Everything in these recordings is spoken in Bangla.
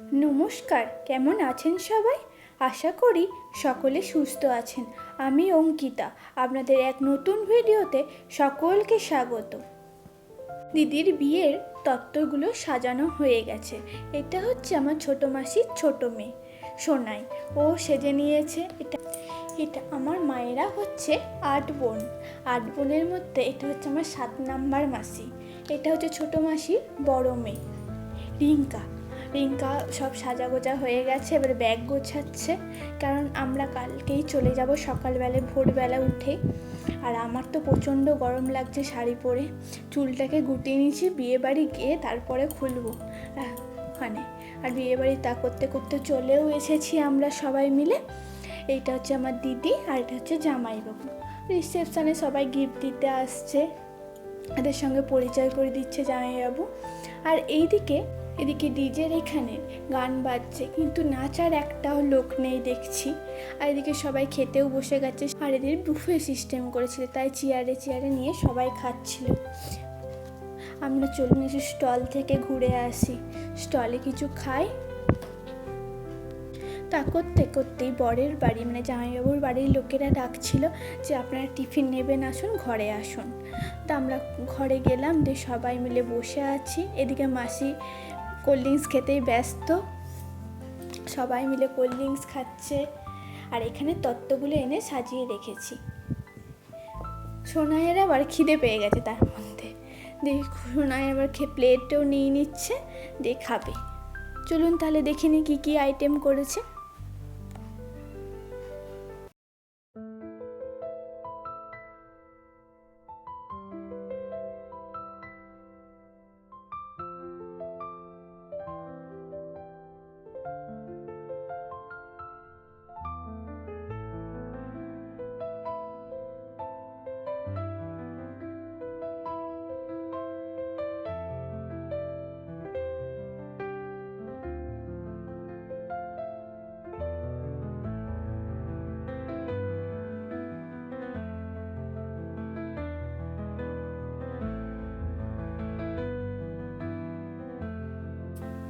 নমস্কার, কেমন আছেন সবাই? আশা করি সকলে সুস্থ আছেন। আমি অঙ্কিতা, আপনাদের এক নতুন ভিডিওতে সকলকে স্বাগত। দিদির বিয়ের তত্ত্বগুলো সাজানো হয়ে গেছে। এটা হচ্ছে আমার ছোট মাসির ছোট মেয়ে, সোনাই। ও সেজে নিয়েছে এটা। এটা আমার মায়েরা হচ্ছে আট বোন। আট বোনের মধ্যে এটা হচ্ছে আমার সাত নাম্বার মাসি। এটা হচ্ছে ছোট মাসির বড় মেয়ে, রিঙ্কা। রিঙ্কা সব সাজা গোজা হয়ে গেছে, এবার ব্যাগ গোছাচ্ছে। কারণ আমরা কালকেই চলে যাব সকালবেলায়, ভোরবেলা উঠে। আর আমার তো প্রচণ্ড গরম লাগছে শাড়ি পরে। চুলটাকে গুটিয়ে নিয়েছি বিয়ে বাড়ি গিয়ে তারপরে খুলবো। ওখানে আর বিয়ে বাড়ি তা করতে করতে চলেও এসেছি আমরা সবাই মিলে। এইটা হচ্ছে আমার দিদি আর এটা হচ্ছে জামাইবাবু। রিসেপশানে সবাই গিফট দিতে আসছে। এদের সঙ্গে পরিচয় করে দিচ্ছে জামাইবাবু। আর এইদিকে এদিকে ডিজের এখানে গান বাজছে, কিন্তু নাচার একটাও লোক নেই দেখছি। আর এদিকে সবাই খেতেও বসে গেছে, আর এদের বুফে সিস্টেম করেছিল, তাই চেয়ারে চেয়ারে নিয়ে সবাই খাচ্ছিল। আমরা চলুন এসে স্টল থেকে ঘুরে আসি। স্টলে কিছু খাই? তা করতে করতেই বরের বাড়ি মানে জামাইবাবুর বাড়ির লোকেরা ডাকছিল যে আপনারা টিফিন নেবেন, আসুন ঘরে আসুন। তা আমরা ঘরে গেলাম, দিয়ে সবাই মিলে বসে আছি। এদিকে মাসি কোল্ড ড্রিঙ্কস খেতেই ব্যস্ত। সবাই মিলে কোল্ড ড্রিঙ্কস খাচ্ছে। আর এখানে তত্ত্বগুলো এনে সাজিয়ে রেখেছি। সোনাইয়ের আবার খিদে পেয়ে গেছে তার মধ্যে। দেখি, সোনাই আবার খেয়ে প্লেটও নিয়ে নিচ্ছে, দিয়ে খাবে। চলুন তাহলে দেখে নিই কী কী আইটেম করেছে।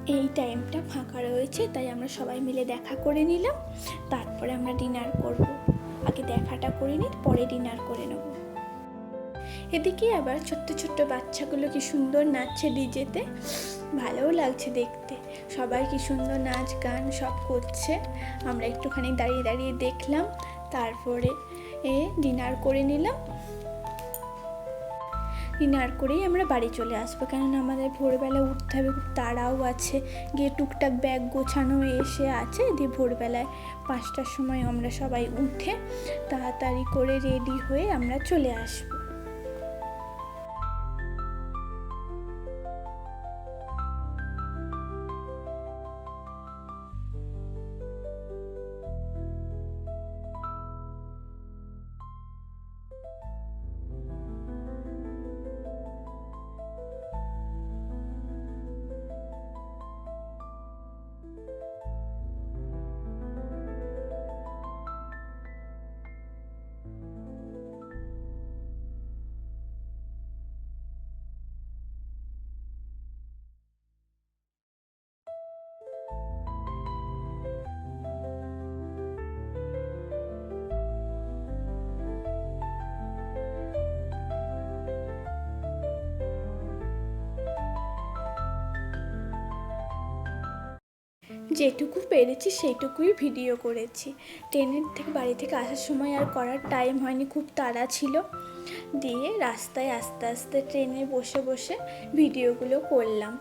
এই টাইমটা ফাঁকা রয়েছে, তাই আমরা সবাই মিলে দেখা করে নিলাম। তারপরে আমরা ডিনার করব। আগে দেখাটা করে নিই, পরে ডিনার করে নেব। এদিকে আবার ছোট্ট ছোট্ট বাচ্চাগুলো কি সুন্দর নাচছে ডিজেতে। ভালোও লাগছে দেখতে। সবাই কি সুন্দর নাচ, গান সব করছে। আমরা একটুখানি দাঁড়িয়ে দাঁড়িয়ে দেখলাম। তারপরে এ ডিনার করে নিলাম। ডিনার করেই আমরা বাড়ি চলে আসব। কেননা আমাদের ভোরবেলা উঠতে হবে, খুব তাড়াও আছে। গিয়ে টুকটাক ব্যাগ গোছানো এসে আছে, দিয়ে ভোরবেলায় পাঁচটার সময় আমরা সবাই উঠে তাড়াতাড়ি করে রেডি হয়ে আমরা চলে আসব। যেটুকু পেরেছি সেইটুকুই ভিডিও করেছি। ট্রেনের থেকে বাড়ি থেকে আসার সময় আর করার টাইম হয়নি, খুব তাড়া ছিল। দিয়ে রাস্তায় আস্তে আস্তে ট্রেনে বসে বসে ভিডিওগুলো করলাম।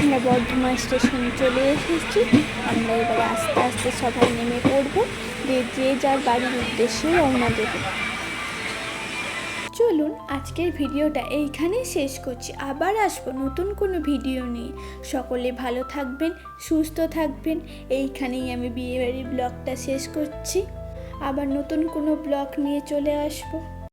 আমরা বর্ধমান স্টেশনে চলে এসেছি। আমরা এবার আস্তে আস্তে সবাই নেমে পড়ব। যে যে যার বাড়ির উদ্দেশ্যে রওনা দেবো। চলুন আজকের ভিডিওটা এইখানেই শেষ করছি। আবার আসব নতুন কোনো ভিডিও নিয়ে। সকলে ভালো থাকবেন, সুস্থ থাকবেন। এইখানেই আমি বিয়েবাড়ির ব্লগটা শেষ করছি। আবার নতুন কোনো ব্লগ নিয়ে চলে আসব।